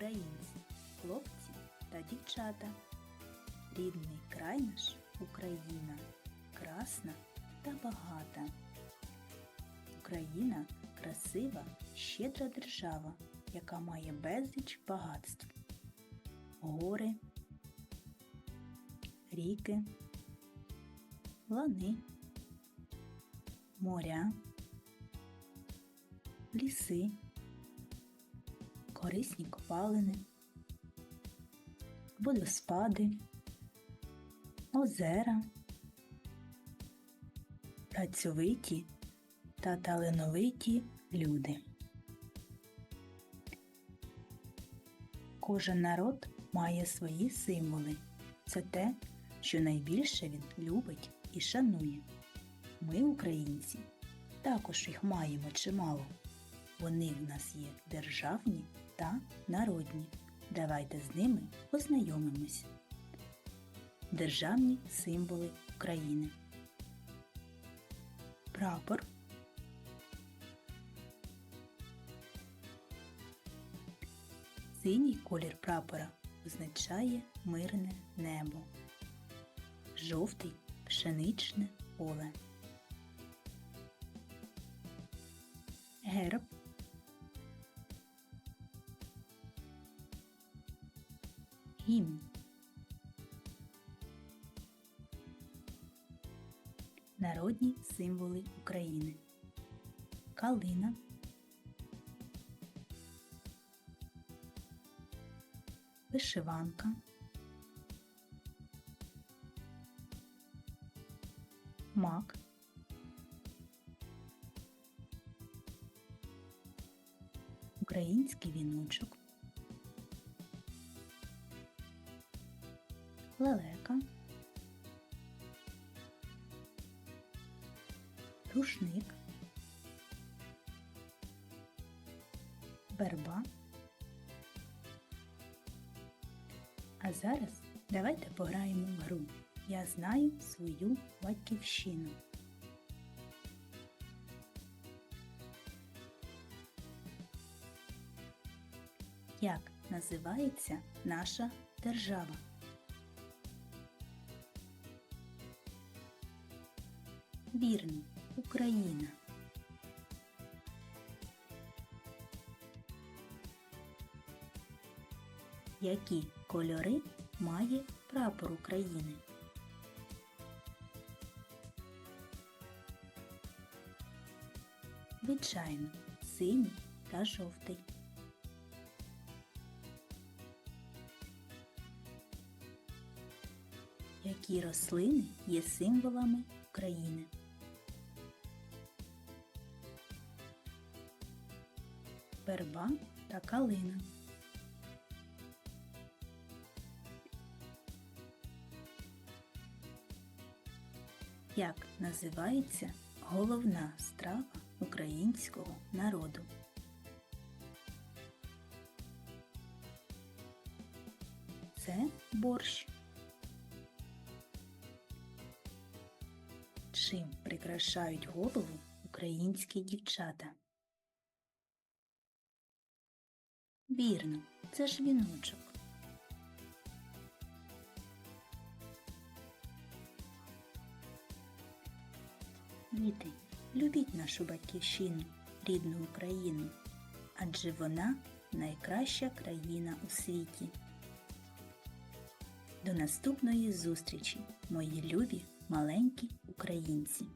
українці, хлопці та дівчата. Рідний край наш Україна, красна та багата. Україна красива, щедра держава, яка має безліч багатств. Гори, ріки, лани, моря, ліси, корисні копалини, водоспади, озера, працьовиті та талановиті люди. Кожен народ має свої символи. Це те, що найбільше він любить і шанує. Ми, українці, також їх маємо чимало. Вони в нас є державні та народні. Давайте з ними познайомимось. Державні символи України. Прапор. Синій колір прапора означає мирне небо. Жовтий пшеничне поле. Герб. Гімн. Народні символи України. Калина. Вишиванка. Мак. Український віночок. Лелека. Рушник. Верба. А зараз давайте пограємо в гру. Я знаю свою батьківщину. Як називається наша держава? Вірно, Україна. Які кольори має прапор України? Звичайно, синій та жовтий. Які рослини є символами України? Верба та калина. Як називається головна страва українського народу? Це борщ. Чим прикрашають голову українські дівчата? Вірно, це ж віночок. Діти, любіть нашу батьківщину, рідну Україну, адже вона найкраща країна у світі. До наступної зустрічі, мої любі маленькі українці!